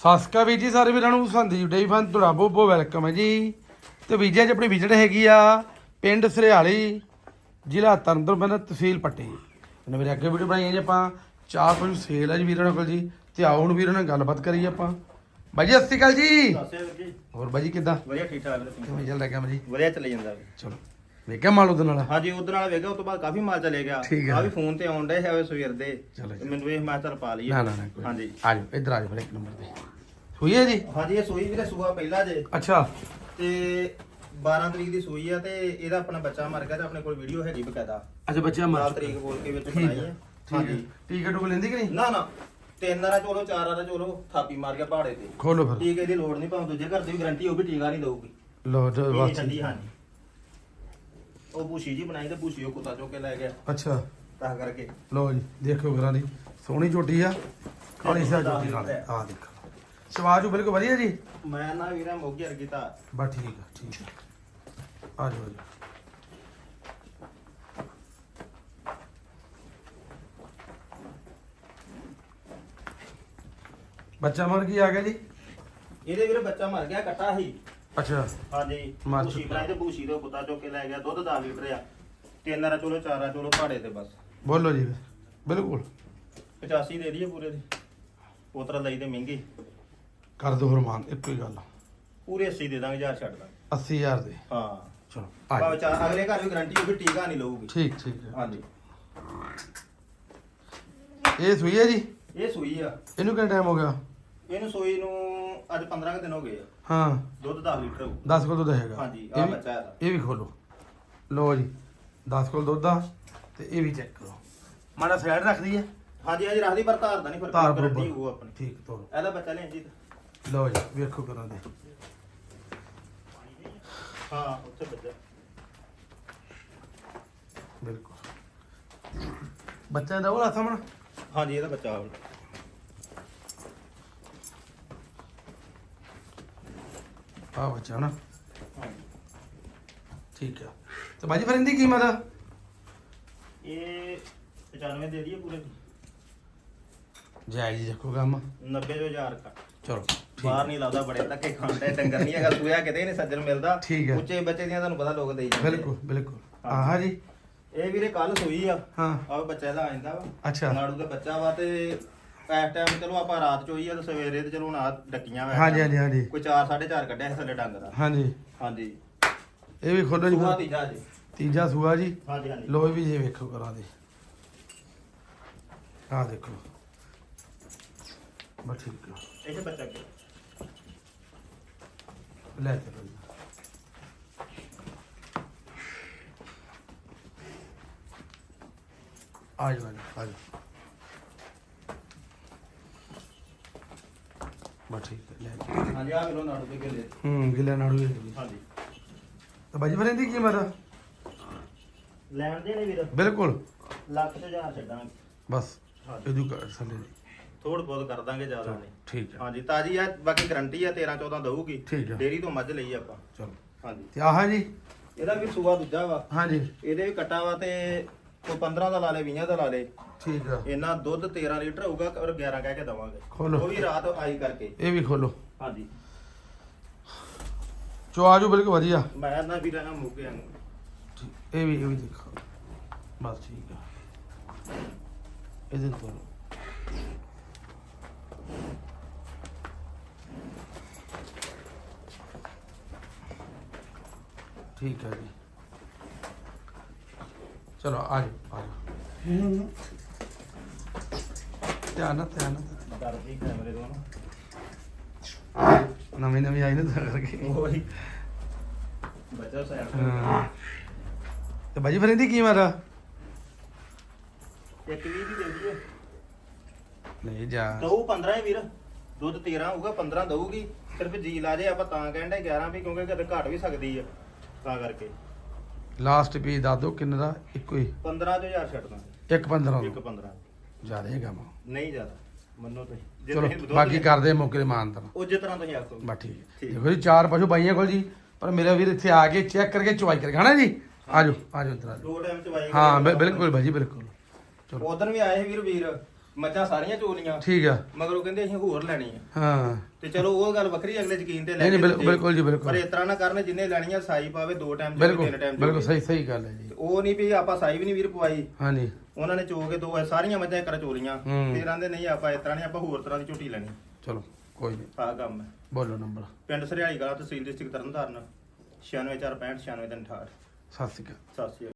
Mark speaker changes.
Speaker 1: ਸਾਸਕਾ ਵੀ ਜੀ ਸਾਰੇ ਵੀਰਾਂ ਨੂੰ ਸੰਦੀਪ ਡੇਈ ਫਨ ਤੁਹਾਡਾ ਬਹੁਤ ਬਹੁਤ ਵੈਲਕਮ ਹੈ ਜੀ। ਤੇ ਵੀਜ਼ਾ 'ਚ ਆਪਣੀ ਵਿਜ਼ਿਟ ਹੈਗੀ ਆ ਪਿੰਡ ਸਰਿਆਲੀ ਜ਼ਿਲ੍ਹਾ ਤਰਨਤਾਰਨ ਤਹਿਸੀਲ ਪੱਟੀ। ਇਹਨਾਂ ਮੇਰੇ ਅੱਗੇ ਵੀਡੀਓ ਬਣਾਈਆਂ ਜੀ ਆਪਾਂ। ਚਾਰ ਪੰਜ ਸੇਲ ਹੈ ਜੀ ਵੀਰਾਂ ਕੋਲ ਜੀ। ਤੇ ਆਓ ਹੁਣ ਵੀਰਾਂ ਨਾਲ ਗੱਲਬਾਤ ਕਰੀਏ ਆਪਾਂ। ਬਾਈ ਜੀ ਸਤਿ ਸ਼੍ਰੀ ਅਕਾਲ ਜੀ।
Speaker 2: ਵੀਰ
Speaker 1: ਹੋਰ ਬਾਈ ਜੀ ਕਿੱਦਾਂ?
Speaker 2: ਵਧੀਆ ਠੀਕ ਠਾਕ ਵੀਰ
Speaker 1: ਕਿਵੇਂ ਚੱਲਦਾ ਕੰਮ ਜੀ?
Speaker 2: ਵਧੀਆ ਚੱਲੀ ਜਾਂਦਾ ਵੀਰ।
Speaker 1: ਚਲੋ ਵੇਖਿਆ ਮਾਲ ਉਹਦੇ ਨਾਲ?
Speaker 2: ਹਾਂਜੀ ਉਧਰ ਨਾਲ ਵੇਖਿਆ ਉਸ ਤੋਂ ਬਾਅਦ ਕਾਫੀ ਮਾਲ ਚਲੇ ਗਿਆ। ਆ ਵੀ ਫੋਨ ਤੇ ਆਉਣ ਡੇ ਹੈ ਸਵੇਰ ਦੇ।
Speaker 1: ਚਲੋ।
Speaker 2: ਮੈਨੂੰ ਇਹ ਮੈਂ ਚੱਲ ਪਾ
Speaker 1: ਕੋਈ
Speaker 2: ਹਾਂਜੀ।
Speaker 1: ਆ ਜਾਓ ਇੱਧਰ ਆ ਜਾਓ ਫਿਰ ਇੱਕ ਨੰਬਰ ਤੇ। ਹੋਈ ਹੈ ਜੀ?
Speaker 2: ਹਾਂਜੀ ਇਹ ਸੂਈ ਵੀਰੇ ਸੂਆ ਪਹਿਲਾ ਜੇ।
Speaker 1: ਅੱਛਾ।
Speaker 2: ਤੇ 12 ਤਰੀਕ ਦੀ ਸੂਈ ਆ ਤੇ ਇਹਦਾ ਆਪਣਾ ਬੱਚਾ ਮਰ ਗਿਆ ਤੇ ਆਪਣੇ ਕੋਲ ਵੀਡੀਓ ਹੈਗੀ ਬਕਾਇਦਾ।
Speaker 1: ਅੱਛਾ ਬੱਚਾ
Speaker 2: 4
Speaker 1: ਮਾਰ
Speaker 2: ਤਰੀਕ ਬੋਲ ਕੇ ਵਿੱਚ ਬਣਾਈ
Speaker 1: ਹੈ। ਠੀਕ ਹੈ।
Speaker 2: ਹਾਂਜੀ।
Speaker 1: ਟਿਕਟ ਉਹ ਲੈਂਦੀ ਕਿ ਨਹੀਂ?
Speaker 2: ਨਾ ਨਾ। ਤਿੰਨ ਰਾ ਚੋਲੋ ਚਾਰ ਰਾ ਚੋਲੋ ਥਾਪੀ ਮਾਰ ਕੇ ਪਹਾੜੇ ਤੇ।
Speaker 1: ਖੋਲੋ ਫਿਰ।
Speaker 2: ਟੀਕੇ ਦੀ ਲੋੜ ਨਹੀਂ ਭਾਵੇਂ ਦੂਜੇ ਘਰ ਦੀ ਵੀ ਗਾਰੰਟੀ ਉਹ ਵੀ ਟੀਕਾ ਨਹੀਂ ਦਊਗੀ।
Speaker 1: ਲੋ ਜੋ
Speaker 2: ਇਹ ਠੰਡੀ ਹਾਂਜੀ। ਉਹ ਬੂਸ਼ੀ ਜੀ ਬਣਾਈ ਤੇ ਬੂਸ਼ੀ ਉਹ ਕੁੱਤਾ ਚੁੱਕ ਕੇ ਲੈ ਗਿਆ।
Speaker 1: ਅੱਛਾ।
Speaker 2: ਤਾਂ ਕਰਕੇ।
Speaker 1: ਲੋ ਜੀ ਦੇਖੋ ਘਰਾਂ ਦੀ। ਸੋਹਣੀ ਝੋਟੀ ਆ। ਕਾਲੀ ਸਾ ਝੋਟੀ ਨਾਲ। ਆ ਦੇਖੋ। ਸਵਾਜੂ ਬਿਲਕੁਲ ਵਧੀਆ ਜੀ।
Speaker 2: ਮੈਂ ਨਾ ਵੀਰਾ ਮੋਗੀ ਵਰਗੀ ਤਾਂ।
Speaker 1: ਬਸ ਠੀਕ ਆ ਠੀਕ ਆ। ਆ ਜਾਓ ਆ ਜਾਓ। ਬੱਚਾ ਮਰ ਕੀ ਆ ਗਿਆ ਜੀ?
Speaker 2: ਇਹਦੇ ਵੀਰੇ ਬੱਚਾ ਮਰ ਗਿਆ ਕੱਟਾ ਸੀ।
Speaker 1: ਅੱਛਾ।
Speaker 2: ਹਾਂਜੀ
Speaker 1: ਮਰ
Speaker 2: ਬੂਸ਼ੀ
Speaker 1: ਚੁੱਕਾ।
Speaker 2: ਬਣਾਈ ਤੇ ਬੂਸ਼ੀ ਤੋਂ ਕੁੱਤਾ ਚੁੱਕ ਕੇ ਲੈ ਗਿਆ ਦੁੱਧ 10 ਲੀਟਰ ਆ। ਤਿੰਨ ਰਾ ਚੋਲੋ ਚਾਰ ਰਾ ਚੋਲੋ ਪਹਾੜੇ ਤੇ ਬਸ।
Speaker 1: ਬੋਲੋ ਜੀ ਬਿਲਕੁਲ।
Speaker 2: 85 ਦੇ ਦਈਏ ਪੂਰੇ ਦੀ। ਉਤਰਾ ਲਈ ਤੇ ਮਹਿੰਗੀ।
Speaker 1: ਕਰ ਦੋ ਹਰਮਾਨ ਇੱਕੋ ਹੀ ਗੱਲ
Speaker 2: ਪੂਰੇ 80 ਦੇ ਦਾਂਗੇ ਯਾਰ ਛੱਡ ਦਾਂਗੇ।
Speaker 1: 80000 ਦੇ।
Speaker 2: ਹਾਂ।
Speaker 1: ਚਲੋ ਆ
Speaker 2: ਭਾਵੇਂ। ਚਾਰ ਅਗਲੇ ਘਰ ਵੀ ਗਾਰੰਟੀ ਹੋਊਗੀ ਟੀਕਾ ਨਹੀਂ ਲਊਗੀ।
Speaker 1: ਠੀਕ ਠੀਕ ਹੈ
Speaker 2: ਹਾਂਜੀ।
Speaker 1: ਇਹ ਸੂਈ ਹੈ ਜੀ?
Speaker 2: ਇਹ ਸੂਈ ਆ।
Speaker 1: ਇਹਨੂੰ ਕਿੰਨਾ ਟਾਈਮ ਹੋ ਗਿਆ?
Speaker 2: ਇਹਨੂੰ ਸੂਈ ਨੂੰ ਅੱਜ 15 ਕੁ ਦਿਨ ਹੋ ਗਏ ਆ।
Speaker 1: ਹਾਂ।
Speaker 2: ਦੁੱਧ 10 ਲੀਟਰ ਹੋਊ।
Speaker 1: 10 ਕੋਲ ਦੁੱਧ ਹੈਗਾ।
Speaker 2: ਹਾਂਜੀ,
Speaker 1: ਇਹ
Speaker 2: ਆਹ
Speaker 1: ਵੀ-
Speaker 2: ਬੱਚਾ ਇਹਦਾ।
Speaker 1: ਇਹ ਵੀ ਖੋਲੋ। ਲੋ ਜੀ 10 ਕੋਲ ਦੁੱਧ ਆ ਤੇ ਇਹ ਵੀ ਚੈੱਕ ਕਰੋ। ਮਾੜਾ ਸਾਈਡ ਰੱਖਦੀ ਹੈ
Speaker 2: ਹਾਂਜੀ ਹਾਂਜੀ ਰੱਖਦੀ ਪਰ ਧਾਰ ਦਾ ਨਹੀਂ ਫ਼ਰਕ
Speaker 1: ਧਾਰ
Speaker 2: ਗਾਰੰਟੀ
Speaker 1: ਬਰੋਬਰ।
Speaker 2: ਹੋਊ ਆਪਣੀ।
Speaker 1: ਠੀਕ ਤੋਰੋ।
Speaker 2: ਇਹਦਾ ਬੱਚਾ ਲੈ ਜੀ
Speaker 1: ਲੋ ਜੀ ਵੇਖੋ ਕਰਾਂ ਦੇ।
Speaker 2: ਹਾਂ ਉੱਥੇ ਬੱਚਾ
Speaker 1: ਬਿਲਕੁਲ। ਬੱਚਾ ਦਾ ਉਹ ਸਾਹਮਣਾ
Speaker 2: ਹਾਂਜੀ ਇਹਦਾ ਬੱਚਾ ਹੁਣ।
Speaker 1: ਆ ਬੱਚਾ ਨਾ। ਠੀਕ ਆ। ਤੇ ਬਾਜੀ ਫਿਰ ਇਹਦੀ ਕੀਮਤ ਆ
Speaker 2: ਇਹ 95 ਦੇ ਦਈਏ ਪੂਰੇ ਦੀ।
Speaker 1: ਜਾਇਜ਼ ਰੱਖੋ ਕੰਮ।
Speaker 2: 90 ਜੋ ਹਜ਼ਾਰ ਕਾ
Speaker 1: ਚਲੋ।
Speaker 2: ਬਾਹਰ ਨਹੀਂ ਲਾਦਾ ਬੜੇ ਧੱਕੇ ਖਾਂਦੇ ਡੰਗਰ ਨਹੀਂ ਹੈਗਾ ਸੂਇਆ ਕਿਤੇ ਨਹੀਂ ਸੱਜਣ ਮਿਲਦਾ।
Speaker 1: ਠੀਕ ਹੈ।
Speaker 2: ਉੱਚੇ ਬੱਚੇ ਦੀਆਂ ਤੁਹਾਨੂੰ ਪਤਾ ਲੋਕ ਦੇਈ ਜਾਂਦੇ ਆ।
Speaker 1: ਬਿਲਕੁਲ ਬਿਲਕੁਲ। ਆਹਾ ਜੀ।
Speaker 2: ਇਹ ਵੀਰੇ ਕੱਲ ਸੂਈ ਆ।
Speaker 1: ਹਾਂ।
Speaker 2: ਆਹ ਬੱਚਾ ਇਹਦਾ ਆ ਜਾਂਦਾ ਵਾ।
Speaker 1: ਅੱਛਾ।
Speaker 2: ਨਾੜੂ ਦਾ ਬੱਚਾ ਵਾ ਤੇ ਇਸ ਟਾਈਮ ਚਲੋ ਆਪਾਂ ਰਾਤ ਚੋਈ ਆ ਤੇ ਸਵੇਰੇ ਤੇ ਚਲੋ ਹੁਣ ਆ ਡੱਕੀਆਂ ਵਾ।
Speaker 1: ਹਾਂਜੀ ਹਾਂਜੀ ਹਾਂਜੀ।
Speaker 2: ਕੋਈ 4 4.5 ਕੱਢਿਆ ਸੀ ਥੱਲੇ ਡੰਗ ਦਾ।
Speaker 1: ਹਾਂਜੀ।
Speaker 2: ਹਾਂਜੀ।
Speaker 1: ਇਹ ਵੀ ਖੋਲੋ ਜੀ
Speaker 2: ਸੂਆ
Speaker 1: ਫਿਰ।
Speaker 2: ਤੀਜਾ ਜੀ।
Speaker 1: ਤੀਜਾ ਸੂਆ ਜੀ।
Speaker 2: ਹਾਂਜੀ ਹਾਂਜੀ।
Speaker 1: ਲੋ ਵੀ ਜੇ ਵੇਖੋ ਕਰਾਂ ਦੇ। ਆ ਦੇਖੋ। ਬਸ ਠੀਕ ਆ।
Speaker 2: ਇਹ ਬੱਚਾ ਕੀ
Speaker 1: ਲੈ ਚਲੋ ਜੀ ਆ ਜਾਓ ਆ ਜਾਓ ਬਸ ਠੀਕ ਹੈ ਲੈ ਜਾਓ।
Speaker 2: ਹਾਂਜੀ ਆ ਮੇਰੋ ਨਾੜੂ ਦੇ ਗੇਲੇ
Speaker 1: ਹੂੰ ਗਿੱਲਾ ਨਾੜੂ ਹੈ ਜੀ
Speaker 2: ਹਾਂਜੀ
Speaker 1: ਤਾਂ ਬਾਜੀ ਫਿਰ ਇਹਦੀ ਕੀਮਤ ਆ?
Speaker 2: ਲੈਣ ਦੇ ਨੇ ਵੀਰ
Speaker 1: ਬਿਲਕੁਲ
Speaker 2: ਲੱਖ ਤੇ ਹਜ਼ਾਰ ਛੱਡਾਂਗੇ
Speaker 1: ਬਸ
Speaker 2: ਹਾਂਜੀ
Speaker 1: ਇਹਦੂ ਕਰ ਥੱਲੇ ਦੀ
Speaker 2: ਥੋੜ ਬਹੁਤ ਕਰ ਦਾਂਗੇ ਜ਼ਿਆਦਾ ਨਹੀਂ।
Speaker 1: ਠੀਕ ਹੈ।
Speaker 2: ਹਾਂਜੀ ਤਾਜੀ ਆ ਬਾਕੀ ਗਰੰਟੀ ਆ 13 14 ਦਊਗੀ।
Speaker 1: ਠੀਕ ਆ।
Speaker 2: ਡੇਰੀ ਤੋਂ ਮੱਝ ਲਈ ਆਪਾਂ।
Speaker 1: ਚਲੋ।
Speaker 2: ਹਾਂਜੀ।
Speaker 1: ਤੇ ਆਹ ਜੀ?
Speaker 2: ਇਹਦਾ ਵੀ ਸੂਆ ਦੂਜਾ ਵਾ।
Speaker 1: ਹਾਂਜੀ।
Speaker 2: ਇਹਦੇ ਵੀ ਕਟਾ ਵਾ ਤੇ ਕੋਈ 15 ਦਾ ਲਾ ਲੇ 20 ਦਾ ਲਾ ਲੇ।
Speaker 1: ਠੀਕ ਆ।
Speaker 2: ਇਹਨਾਂ ਦੁੱਧ 13 ਲੀਟਰ ਹੋਊਗਾ ਔਰ 11 ਕਹਿ ਕੇ ਦਵਾਂਗੇ।
Speaker 1: ਖੋਲੋ।
Speaker 2: ਉਹ ਵੀ ਰਾਤ ਆਈ ਕਰਕੇ।
Speaker 1: ਇਹ ਵੀ ਖੋਲੋ।
Speaker 2: ਹਾਂਜੀ।
Speaker 1: ਚੋ ਆਜੋ ਬਿਲਕੁਲ ਵਧੀਆ।
Speaker 2: ਮੈਂ ਨਾ ਵੀ ਰਹਿਣਾ ਮੁੱਕਿਆ ਨੂੰ
Speaker 1: ਠੀਕ, ਇਹ ਵੀ ਇਹ ਵੀ ਦੇਖੋ। ਬਸ ਠੀਕ ਆ। ਇਹਦੇ ਤੋਂ ਠੀਕ ਹੈ ਜੀ। ਚਲੋ ਆ ਜਾਓ ਆ ਜਾਓ। ਧਿਆਨ ਨਾਲ ਧਿਆਨ ਨਾਲ।
Speaker 2: ਡਰਦੀ ਕੈਮਰੇ ਤੋਂ ਨਾ।
Speaker 1: ਨਵੀਂ ਨਵੀਂ ਆਈ ਨਾ ਤਾਂ ਕਰਕੇ।
Speaker 2: ਉਹੀ। ਬੱਚਾ ਸਾਈਡ
Speaker 1: ਹਾਂ। ਤੇ ਬਾਜੀ ਫਿਰ ਇਹਦੀ ਕੀਮਤ ਆ?
Speaker 2: ਇੱਕ ਵੀ ਦੀ ਦੇ ਦਈਏ
Speaker 1: ਨਹੀਂ ਜਾ।
Speaker 2: ਦਊ 15 ਹੀ ਵੀਰ। ਦੁੱਧ 13 ਹੋਊਗਾ 15 ਦਊਗੀ। ਸਿਰਫ ਜੀ ਲਾ ਜੇ ਆਪਾਂ ਤਾਂ ਕਹਿੰਦੇ 11 ਵੀ ਕਿਉਂਕਿ ਕਦੇ ਘਟ ਵੀ ਸਕਦੀ ਆ। ਤਾਂ ਕਰਕੇ।
Speaker 1: ਲਾਸਟ ਪੀ ਦੱਸ ਦਿਓ ਕਿੰਨੇ ਦਾ? ਇੱਕੋ ਹੀ।
Speaker 2: 15 ਤੋਂ ਹਜ਼ਾਰ ਛੱਡ ਦਾਂਗੇ।
Speaker 1: ਇੱਕ 15
Speaker 2: ਇੱਕ 15
Speaker 1: ਜ਼ਿਆਦਾ ਹੈ ਕੰਮ
Speaker 2: ਨਹੀਂ ਜ਼ਿਆਦਾ ਮੰਨੋ ਤੁਸੀਂ। ਜੇ
Speaker 1: ਚਲੋ
Speaker 2: ਤੁਸੀਂ
Speaker 1: ਬਾਕੀ ਕਰਦੇ ਮੌਕੇ ਦੇ ਮਾਨਤਨ
Speaker 2: ਉਹ ਜਿਸ ਤਰ੍ਹਾਂ ਤੁਸੀਂ ਆਖੋ।
Speaker 1: ਬਸ ਠੀਕ ਹੈ।
Speaker 2: ਠੀਕ।
Speaker 1: ਦੇਖੋ ਜੀ ਚਾਰ ਪਸ਼ੂ ਬਾਈਆਂ ਕੋਲ ਜੀ ਪਰ ਮੇਰਾ ਵੀਰ ਇੱਥੇ ਆ ਕੇ ਚੈੱਕ ਕਰਕੇ ਚੁਆਈ ਕਰਕੇ ਖਾਣਾ ਜੀ? ਆਜੋ ਆਜੋ ਇੱਧਰ ਆਜੋ
Speaker 2: ਦੋ ਟਾਈਮ ਚ ਵਾਈ
Speaker 1: ਹਾਂ ਬਿਲਕੁਲ ਭਾਜੀ ਬਿਲਕੁਲ। ਚਲੋ।
Speaker 2: ਉਧਰ ਵੀ ਆਏ ਸੀ ਵੀਰ ਵੀਰ। ਮੱਝਾਂ ਸਾਰੀਆਂ ਚੋਲੀਆਂ
Speaker 1: ਠੀਕ ਆ।
Speaker 2: ਮਗਰ ਉਹ ਕਹਿੰਦੇ ਅਸੀਂ ਹੋਰ ਲੈਣੀ ਆ।
Speaker 1: ਹਾਂ।
Speaker 2: ਤੇ ਚਲੋ ਉਹ ਗੱਲ ਵੱਖਰੀ ਅਗਲੇ ਯਕੀਨ ਤੇ ਲੈ
Speaker 1: ਨਹੀਂ ਨਹੀਂ ਬਿਲਕੁਲ। ਬਿਲਕੁਲ ਜੀ
Speaker 2: ਪਰ
Speaker 1: ਬਿਲਕੁਲ
Speaker 2: ਇਸ ਤਰ੍ਹਾਂ ਨਾ ਕਰਨ ਜਿੰਨੇ ਲੈਣੀਆਂ ਸਾਈ ਪਾਵੇ ਦੋ ਟਾਈਮ
Speaker 1: ਬਿਲਕੁਲ
Speaker 2: ਤਿੰਨ ਟਾਈਮ
Speaker 1: ਬਿਲਕੁਲ ਸਹੀ ਸਹੀ ਗੱਲ ਹੈ ਜੀ।
Speaker 2: ਉਹ ਨਹੀਂ ਵੀ ਆਪਾਂ ਸਾਈ ਵੀ ਨਹੀਂ ਵੀਰ ਪਵਾਈ।
Speaker 1: ਹਾਂਜੀ।
Speaker 2: ਉਹਨਾਂ ਨੇ ਚੋ ਕੇ ਦੋ ਇਹ ਸਾਰੀਆਂ ਮੱਝਾਂ ਕਰ ਚੋਲੀਆਂ
Speaker 1: ਹੂੰ।
Speaker 2: ਫੇਰ ਆਂਦੇ ਨਹੀਂ ਆਪਾਂ ਇਸ ਤਰ੍ਹਾਂ ਨਹੀਂ ਆਪਾਂ ਹੋਰ ਤਰ੍ਹਾਂ ਦੀ ਝੋਟੀ ਲੈਣੀ।
Speaker 1: ਚਲੋ ਕੋਈ ਨਹੀਂ।
Speaker 2: ਆਹ ਕੰਮ ਹੈ।
Speaker 1: ਬੋਲੋ ਨੰਬਰ।
Speaker 2: ਪਿੰਡ ਸਰਿਆਲੀ ਕਲਾ ਤਹਿਸੀਲ ਡਿਸਟ੍ਰਿਕਟ ਤਰਨਤਾਰਨ। 9645 96
Speaker 1: ਸਤਿ ਸ਼੍ਰੀ ਅਕਾਲ।
Speaker 2: ਸਤਿ ਸ਼੍ਰੀ ਅਕਾਲ।